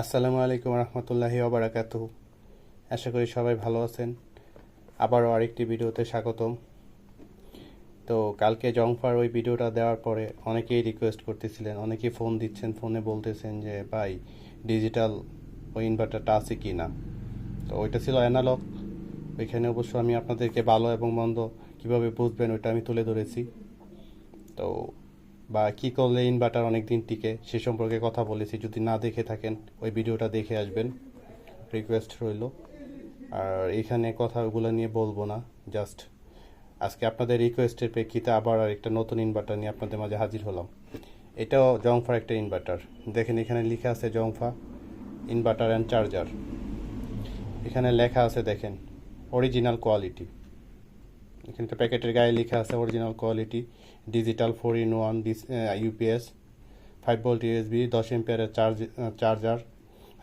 আসসালামু আলাইকুম রহমতুল্লাহি ওবরাকাতু আশা করি সবাই ভালো আছেন। আবারও আরেকটি ভিডিওতে স্বাগতম। তো কালকে জংফার ওই ভিডিওটা দেওয়ার পরে অনেকেই রিকোয়েস্ট করতেছিলেন, অনেকেই ফোন দিচ্ছেন ফোনে বলতেছেন যে, ভাই ডিজিটাল ওই ইনভার্টারটা আছে কি না? তো ওইটা ছিল অ্যানালগ ওইখানে অবশ্য আমি আপনাদেরকে ভালো এবং মন্দ কীভাবে বুঝবেন ওইটা আমি তুলে ধরেছি। তো বা কি করলে ইনভার্টার অনেক দিন টিকে, সে সম্পর্কে কথা বলেছি। যদি না দেখে থাকেন, ওই ভিডিওটা দেখে আসবেন। রিকোয়েস্ট রইল। আর এখানে কথাগুলো নিয়ে বলব না জাস্ট আজকে আপনাদের রিকোয়েস্টের প্রেক্ষিতে আবার আর একটা নতুন ইনভার্টার নিয়ে আপনাদের মাঝে হাজির হলাম। এটাও জংফার একটা ইনভার্টার দেখেন এখানে লেখা আছে জংফা ইনভার্টার অ্যান্ড চার্জার এখানে লেখা আছে দেখেন অরিজিনাল কোয়ালিটি এখানে তো প্যাকেটের গায়ে লেখা আছে original quality digital four in one UPS five volt USB দশ এম্পিয়ারের চার্জ চার্জার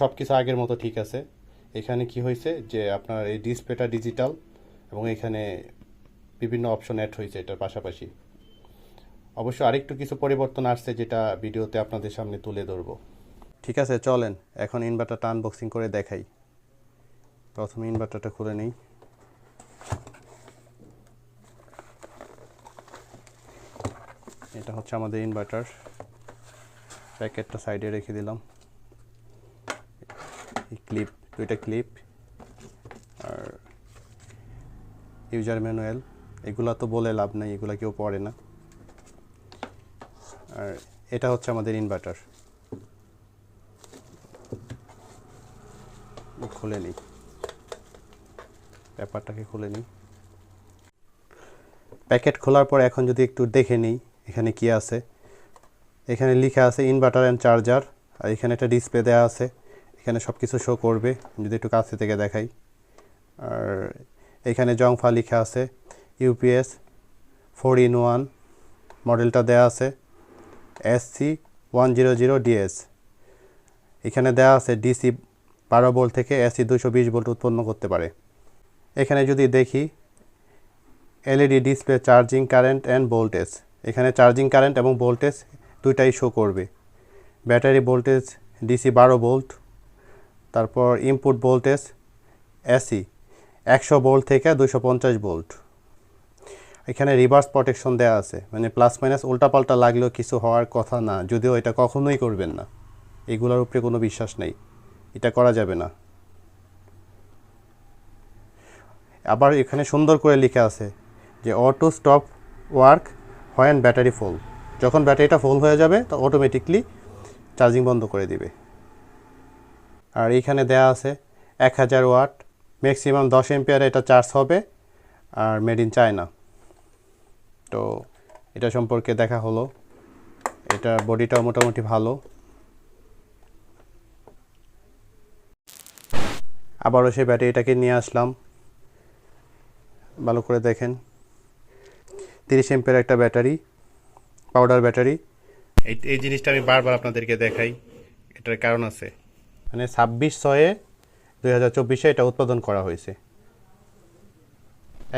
সব কিছু আগের মতো ঠিক আছে। এখানে কি হয়েছে যে আপনার এই ডিসপ্লেটা ডিজিটাল এবং এখানে বিভিন্ন অপশন অ্যাড হয়েছে এটার পাশাপাশি। অবশ্য আরেকটু কিছু পরিবর্তন আসছে যেটা ভিডিওতে আপনাদের সামনে তুলে ধরবো। ঠিক আছে, চলেন, এখন ইনভার্টারটা আনবক্সিং করে দেখাই। প্রথমে ইনভার্টারটা খুলে নিই। এটা হচ্ছে আমাদের ইনভার্টার প্যাকেটটা সাইডে রেখে দিলাম। এই ক্লিপ দুইটা ক্লিপ আর ইউজার ম্যানুয়াল এগুলা তো বলে লাভ নাই, এগুলা কেউ পড়ে না। আর এটা হচ্ছে আমাদের ইনভার্টার খুলে নিই। ব্যাপারটাকে খুলে নিই। প্যাকেট খোলার পর এখন যদি একটু দেখে নিই এখানে কি আছে? এখানে লেখা আছে ইনভার্টার অ্যান্ড চার্জার আর এখানে একটা ডিসপ্লে দেওয়া আছে। এখানে সব কিছু শো করবে যদি একটু কাছে থেকে দেখাই। আর এখানে জংফা লেখা আছে ইউপিএস ফোর ইন ওয়ান মডেলটা দেওয়া আছে S C one zero zero DS এখানে দেওয়া আছে ডিসি বারো ভোল্ট থেকে এসি দুশো বিশ ভোল্ট উৎপন্ন করতে পারে। এখানে যদি দেখি LED display charging current and voltage এখানে চার্জিং কারেন্ট এবং ভোল্টেজ দুইটাই শো করবে। ব্যাটারি ভোল্টেজ ডিসি বারো ভোল্ট, তারপর ইনপুট ভোল্টেজ এসি একশো ভোল্ট থেকে দুশো পঞ্চাশ ভোল্ট। এখানে রিভার্স প্রোটেকশন দেওয়া আছে মানে প্লাস মাইনাস উল্টাপাল্টা লাগলেও কিছু হওয়ার কথা না, যদিও এটা কখনোই করবেন না। এগুলোর উপরে কোনো বিশ্বাস নেই, এটা করা যাবে না। আবার এখানে সুন্দর করে লেখা আছে যে auto stop work when battery full যখন ব্যাটারিটা ফুল হয়ে যাবে, তো অটোমেটিকলি চার্জিং বন্ধ করে দিবে। আর এইখানে দেয়া আছে এক হাজার ওয়াট ম্যাক্সিমাম দশ এম্পিয়ারে এটা চার্জ হবে, আর মেড ইন চায়না তো এটা সম্পর্কে দেখা হলো। এটা বডিটাও মোটামুটি ভালো। আবারও সেই ব্যাটারিটাকে নিয়ে আসলাম। ভালো করে দেখেন। তিরিশ এম্পের একটা ব্যাটারি পাউডার ব্যাটারি। এই এই জিনিসটা আমি বারবার আপনাদেরকে দেখাই এটার কারণ আছে। মানে ছাব্বিশ ছয়ে দুই হাজার চব্বিশে এটা উৎপাদন করা হয়েছে।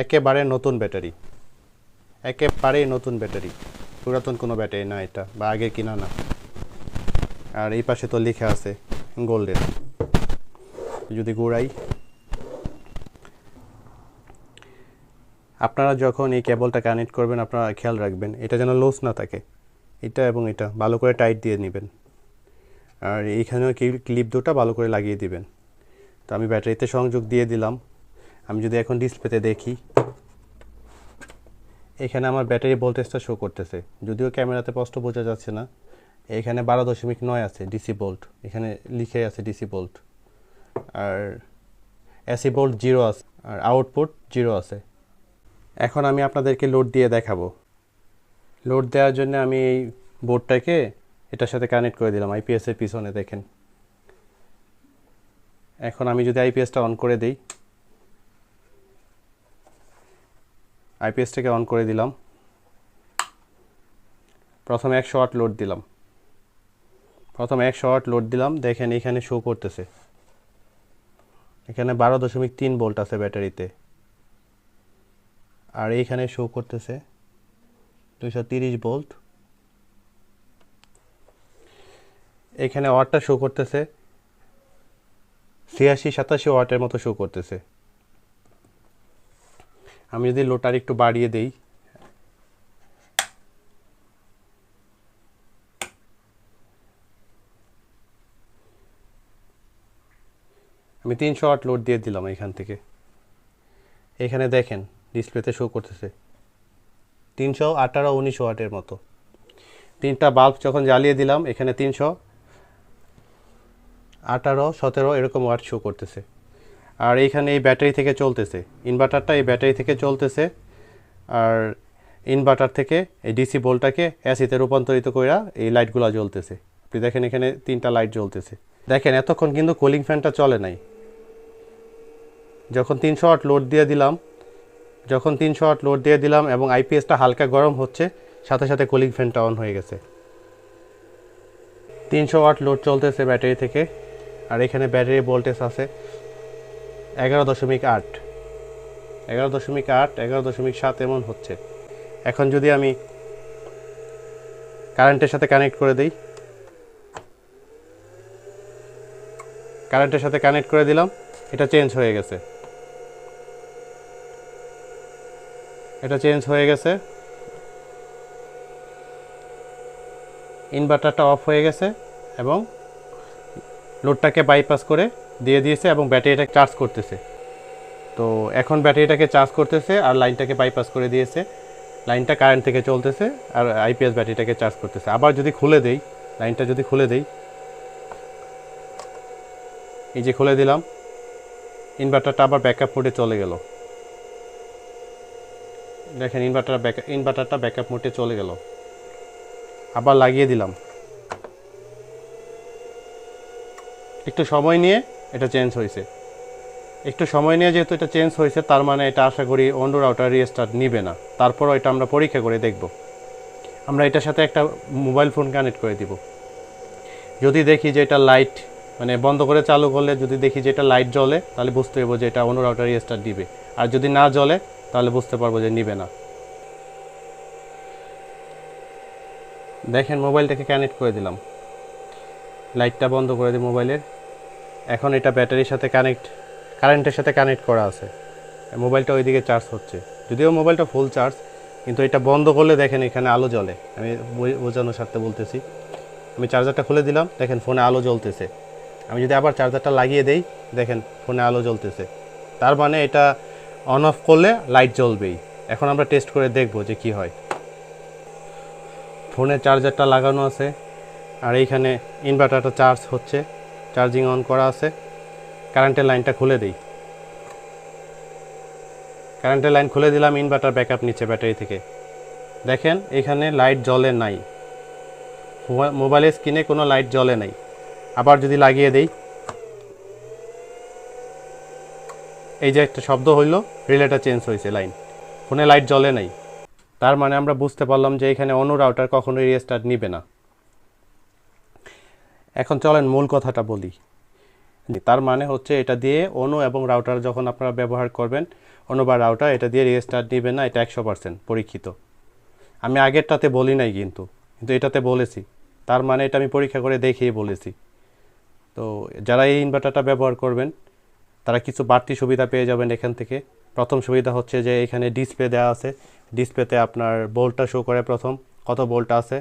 একেবারে নতুন ব্যাটারি। একেবারেই নতুন ব্যাটারি। পুরাতন কোনো ব্যাটারি না এটা বা আগের কিনা না। আর এই পাশে তো লেখা আছে গোল্ডেন। যদি গোড়াই আপনারা যখন এই কেবলটা কানেক্ট করবেন, আপনারা খেয়াল রাখবেন, এটা যেন লুজ না থাকে। এটা এবং এটা, ভালো করে টাইট দিয়ে নেবেন। আর এইখানেও ক্লিপ দুটা ভালো করে লাগিয়ে দিবেন। তো আমি ব্যাটারিতে সংযোগ দিয়ে দিলাম। আমি যদি এখন ডিসপ্লেতে দেখি, এখানে আমার ব্যাটারি ভোল্টেজটা শো করতেছে। যদিও ক্যামেরাতে স্পষ্ট বোঝা যাচ্ছে না। এখানে বারো দশমিক নয় আছে ডিসি বোল্ট এখানে লিখে আছে ডিসি বোল্ট আর এসি বোল্ট জিরো আছে। আর আউটপুট জিরো আছে। এখন আমি আপনাদেরকে লোড দিয়ে দেখাবো। লোড দেওয়ার জন্য আমি এই বোর্ডটাকে এটার সাথে কানেক্ট করে দিলাম আইপিএসের পিছনে দেখেন। এখন আমি যদি আইপিএসটা অন করে দিই আইপিএসটাকে অন করে দিলাম। প্রথমে একশো ওয়াট লোড দিলাম। প্রথমে একশো ওয়াট লোড দিলাম, দেখেন এখানে শো করতেছে। এখানে বারো দশমিক তিন ভোল্ট আছে ব্যাটারিতে। আর এইখানে শো করতেছে দুইশো তিরিশ ভোল্ট এখানে ওয়াটটা শো করতেছে ছিয়াশি, সাতাশি ওয়াটের মতো শো করতেছে। আমি যদি লোটার একটু বাড়িয়ে দেই। আমি তিনশো ওয়াট লোড দিয়ে দিলাম এখান থেকে। এখানে দেখেন ডিসপ্লেতে শো করতেছে। তিনশো আঠারো উনিশ ওয়াটের মতো। তিনটা বাল্ব যখন জ্বালিয়ে দিলাম, এখানে তিনশো আঠারো, সতেরো এরকম ওয়াট শো করতেছে। আর এইখানে এই ব্যাটারি থেকে চলতেছে। ইনভার্টারটা এই ব্যাটারি থেকে চলতেছে। আর ইনভার্টার থেকে এই ডিসি বোল্টটাকে অ্যাসিতে রূপান্তরিত কইরা এই লাইটগুলো জ্বলতেছে। আপনি দেখেন এখানে তিনটা লাইট জ্বলতেছে। দেখেন, এতক্ষণ কিন্তু কুলিং ফ্যানটা চলে নাই। যখন তিনশো ওয়াট লোড দিয়ে দিলাম যখন তিনশো ওয়াট লোড দিয়ে দিলাম এবং আইপিএসটা হালকা গরম হচ্ছে, সাথে সাথে কুলিং ফ্যানটা অন হয়ে গেছে। তিনশো ওয়াট লোড চলতেছে ব্যাটারি থেকে, আর এখানে ব্যাটারি ভোল্টেজ আছে এগারো দশমিক আট। এগারো দশমিক আট, এগারো দশমিক সাত এমন হচ্ছে। এখন যদি আমি কারেন্টের সাথে কানেক্ট করে দিই কারেন্টের সাথে কানেক্ট করে দিলাম, এটা চেঞ্জ হয়ে গেছে। এটা চেঞ্জ হয়ে গেছে। ইনভার্টারটা অফ হয়ে গেছে এবং লোডটাকে বাইপাস করে দিয়ে দিয়েছে এবং ব্যাটারিটা চার্জ করতেছে। তো এখন ব্যাটারিটাকে চার্জ করতেছে আর লাইনটাকে বাইপাস করে দিয়েছে। লাইনটা কারেন্ট থেকে চলতেছে আর আইপিএস ব্যাটারিটাকে চার্জ করতেছে। আবার যদি খুলে দেই লাইনটা যদি খুলে দেই, এই যে খুলে দিলাম ইনভার্টারটা আবার ব্যাকআপ মোডে চলে গেল। দেখেন ইনভার্টার ব্যাক ইনভার্টারটা ব্যাকআপ মোটে চলে গেল। আবার লাগিয়ে দিলাম। একটু সময় নিয়ে এটা চেঞ্জ হয়েছে। একটু সময় নিয়ে যেহেতু এটা চেঞ্জ হয়েছে, তার মানে এটা আশা করি অন্য রাউটার রিস্টার্ট নিবে না। তারপরও এটা আমরা পরীক্ষা করে দেখব। আমরা এটার সাথে একটা মোবাইল ফোন কানেক্ট করে দিব। যদি দেখি যে এটা লাইট মানে বন্ধ করে চালু করলে যদি দেখি যে এটা লাইট জ্বলে, তাহলে বুঝতে পারব যে এটা অন্য রাউটার রিস্টার্ট দিবে আর যদি না জ্বলে তাহলে বুঝতে পারব যে নিবে না। দেখেন মোবাইলটাকে কানেক্ট করে দিলাম। লাইটটা বন্ধ করে দিই মোবাইলের। এখন এটা ব্যাটারির সাথে কানেক্ট, কারেন্টের সাথে কানেক্ট করা আছে। মোবাইলটা ওইদিকে চার্জ হচ্ছে। যদিও মোবাইলটা ফুল চার্জ, কিন্তু এটা বন্ধ করলে দেখেন এখানে আলো জ্বলে। আমি বোঝানোর সাথে বলতেছি। আমি চার্জারটা খুলে দিলাম, দেখেন ফোনে আলো জ্বলতেছে। আমি যদি আবার চার্জারটা লাগিয়ে দেই, দেখেন ফোনে আলো জ্বলতেছে। তার মানে এটা অন অফ করলে লাইট জ্বলবেই। এখন আমরা টেস্ট করে দেখব যে কি হয়। ফোনে চার্জারটা লাগানো আছে, আর এইখানে ইনভার্টারটা চার্জ হচ্ছে, চার্জিং অন করা আছে। কারেন্টের লাইনটা খুলে দিই। কারেন্টের লাইন খুলে দিলাম, ইনভার্টার ব্যাকআপ নিচ্ছে ব্যাটারি থেকে। দেখেন, এখানে লাইট জ্বলে নাই। মোবা- মোবাইলের স্ক্রিনে কোনো লাইট জ্বলে নাই। আবার যদি লাগিয়ে দেই এই যে একটা শব্দ হইল রিলেটা চেঞ্জ হয়েছে লাইন ফোনে লাইট জ্বলে নাই। তার মানে আমরা বুঝতে পারলাম যে এখানে অন্য রাউটার কখনোই রিস্টার্ট নিবে না। এখন চলেন মূল কথাটা বলি। তার মানে হচ্ছে এটা দিয়ে অনু এবং রাউটার যখন আপনারা ব্যবহার করবেন অনু বা রাউটার এটা দিয়ে রিস্টার্ট নেবে না, এটা একশো পার্সেন্ট পরীক্ষিত। আমি আগেরটাতে বলি নাই কিন্তু কিন্তু এটাতে বলেছি। তার মানে এটা আমি পরীক্ষা করে দেখেই বলেছি। তো যারা এই ইনভার্টারটা ব্যবহার করবেন তারা কিছু বাড়তি সুবিধা পেয়ে যাবেন এখান থেকে। প্রথম সুবিধা হচ্ছে যে এখানে ডিসপ্লে দেওয়া আছে। ডিসপ্লেতে আপনার বোল্টটা শো করে প্রথম, কত বোল্ট আছে।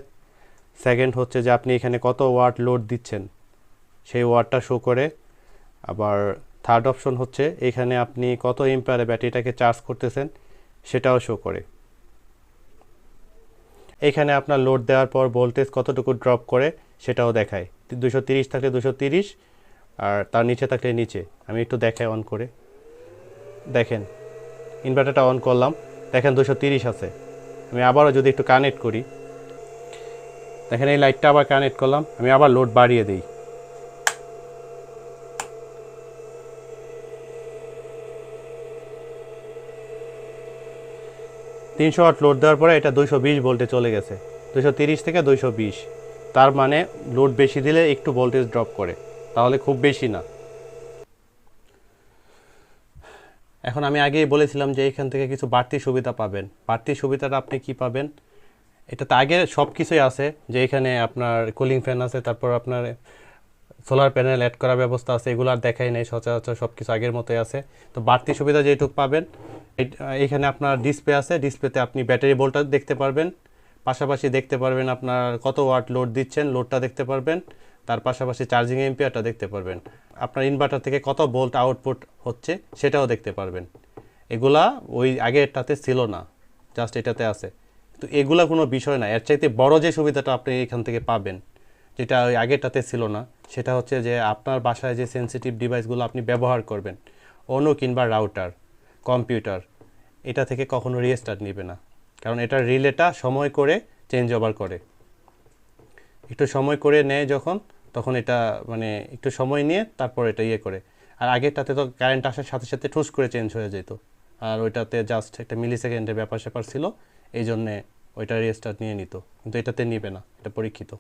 সেকেন্ড হচ্ছে যে আপনি এখানে কত ওয়াট লোড দিচ্ছেন। সেই ওয়াটটা শো করে। আবার থার্ড অপশন হচ্ছে, এখানে আপনি কত এম্পায়ারে ব্যাটারিটাকে চার্জ করতেছেন, সেটাও শো করে। এখানে আপনার লোড দেওয়ার পর ভোল্টেজ কতটুকু ড্রপ করে, সেটাও দেখায়। দুশো তিরিশ থাকলে দুশো তিরিশ আর তার নিচে থাকলে নিচে। আমি একটু দেখাই অন করে। দেখেন ইনভার্টারটা অন করলাম। দেখেন দুশো তিরিশ আছে। আমি আবারও যদি একটু কানেক্ট করি। দেখেন এই লাইটটা আবার কানেক্ট করলাম। আমি আবার লোড বাড়িয়ে দিই। তিনশো আট লোড দেওয়ার পরে এটা দুইশো বিশ ভোল্টে চলে গেছে। দুশো তিরিশ থেকে দুইশো বিশ। তার মানে লোড বেশি দিলে একটু ভোল্টেজ ড্রপ করে। তাহলে খুব বেশি না। এখন আমি আগেই বলেছিলাম যে এখান থেকে কিছু বাড়তি সুবিধা পাবেন। বাড়তি সুবিধাটা আপনি কি পাবেন? এটাতে আগে সব কিছুই আছে যে এখানে আপনার কুলিং ফ্যান আছে, তারপর আপনার সোলার প্যানেল অ্যাড করার ব্যবস্থা আছে, এগুলো আর দেখাই নেই, সচরাচর সব কিছু আগের মতোই আছে। তো বাড়তি সুবিধা যেটুকু পাবেন এইখানে আপনার ডিসপ্লে আছে ডিসপ্লেতে আপনি ব্যাটারি ভোল্টটা দেখতে পারবেন। পাশাপাশি দেখতে পারবেন আপনার কত ওয়াট লোড দিচ্ছেন লোডটা দেখতে পারবেন। তার পাশাপাশি চার্জিং এম্পিয়ারটা দেখতে পারবেন। আপনার ইনভার্টার থেকে কত ভোল্ট আউটপুট হচ্ছে সেটাও দেখতে পারবেন। এগুলা ওই আগেরটাতে ছিল না জাস্ট এটাতে আছে। তো এগুলা কোনো বিষয় না, এর চাইতে বড় যে সুবিধাটা আপনি এখান থেকে পাবেন, যেটা ওই আগেরটাতে ছিল না, সেটা হচ্ছে যে আপনার বাসায় যে সেনসিটিভ ডিভাইসগুলো আপনি ব্যবহার করবেন অন্য কিংবা রাউটার কম্পিউটার এটা থেকে কখনো রিস্টার্ট নেবে না। কারণ এটার রিলেটা সময় করে চেঞ্জ ওভার করে। একটু সময় করে নেয় যখন, তখন এটা মানে একটু সময় নিয়ে তারপর এটা ইয়ে করে। আর আগেরটাতে তো কারেন্ট আসার সাথে সাথে ঠুস করে চেঞ্জ হয়ে যেত। আর ওইটাতে জাস্ট একটা মিলি সেকেন্ডের ব্যাপার স্যাপার ছিল, এই জন্যে ওইটা রিস্টার্ট নিয়ে নিত। কিন্তু এটাতে নিবে না, এটা পরীক্ষিত।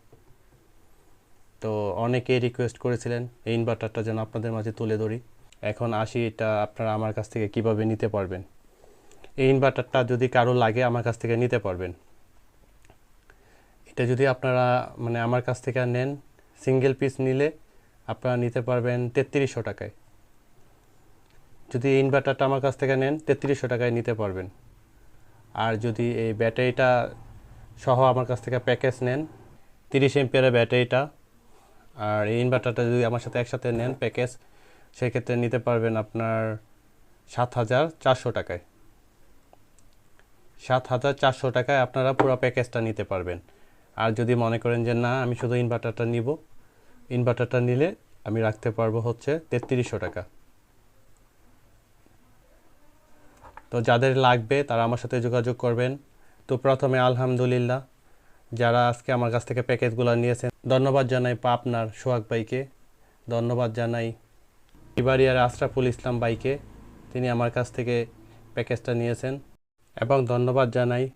তো অনেকেই রিকোয়েস্ট করেছিলেন, এই ইনভার্টারটা যেন আপনাদের মাঝে তুলে ধরি। এখন আসি এটা আপনারা আমার কাছ থেকে কীভাবে নিতে পারবেন। এই ইনভার্টারটা যদি কারও লাগে, আমার কাছ থেকে নিতে পারবেন। এটা যদি আপনারা মানে আমার কাছ থেকে নেন সিঙ্গেল পিস নিলে আপনারা নিতে পারবেন তেত্রিশশো টাকায়। যদি ইনভার্টারটা আমার কাছ থেকে নেন, তেত্রিশশো টাকায় নিতে পারবেন। আর যদি এই ব্যাটারিটা সহ আমার কাছ থেকে প্যাকেজ নেন, তিরিশ এমপিয়ারের ব্যাটারিটা, আর এই ইনভার্টারটা যদি আমার সাথে একসাথে নেন প্যাকেজ সেক্ষেত্রে নিতে পারবেন আপনার সাত হাজার চারশো টাকায়। সাত হাজার চারশো টাকায় আপনারা পুরো প্যাকেজটা নিতে পারবেন। আর যদি মনে করেন যে না, আমি শুধু ইনভার্টারটা নিব ইনভার্টারটা নিলে আমি রাখতে পারব হচ্ছে তেত্রিশশো টাকা। তো যাদের লাগবে তারা আমার সাথে যোগাযোগ করবেন। তো প্রথমে আলহামদুলিল্লাহ, যারা আজকে আমার কাছ থেকে প্যাকেজগুলো নিয়েছেন, ধন্যবাদ জানাই পাপনার সোহাগ বাইকে ধন্যবাদ জানাই ইবারিয়ার আশরাফুল ইসলাম বাইকে তিনি আমার কাছ থেকে প্যাকেজটা নিয়েছেন। এবং ধন্যবাদ জানাই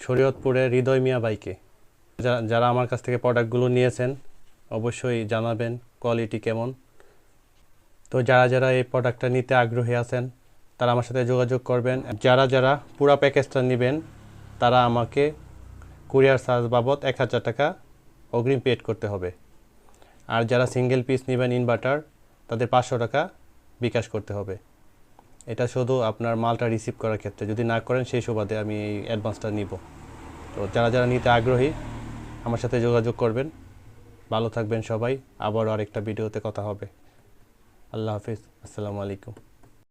শরীয়তপুরের হৃদয় মিয়া ভাইকে। যা- যারা আমার কাছ থেকে প্রোডাক্টগুলো নিয়েছেন, অবশ্যই জানাবেন কোয়ালিটি কেমন। তো যারা যারা এই প্রোডাক্টটা নিতে আগ্রহী আছেন, তারা আমার সাথে যোগাযোগ করবেন। যারা যারা পুরো প্যাকেজটা নেবেন, তারা আমাকে কুরিয়ার চার্জ বাবদ এক হাজার টাকা অগ্রিম পেড করতে হবে। আর যারা সিঙ্গেল পিস নেবেন ইনভার্টার তাদের পাঁচশো টাকা বিকাশ করতে হবে। এটা শুধু আপনার মালটা রিসিভ করার ক্ষেত্রে। যদি না করেন, সেই সুবাদে আমি এই অ্যাডভান্সটা নিব। তো যারা যারা নিতে আগ্রহী আমার সাথে যোগাযোগ করবেন। ভালো থাকবেন সবাই। আবারও আরেকটা ভিডিওতে কথা হবে। আল্লাহ হাফিজ। আসসালামু আলাইকুম।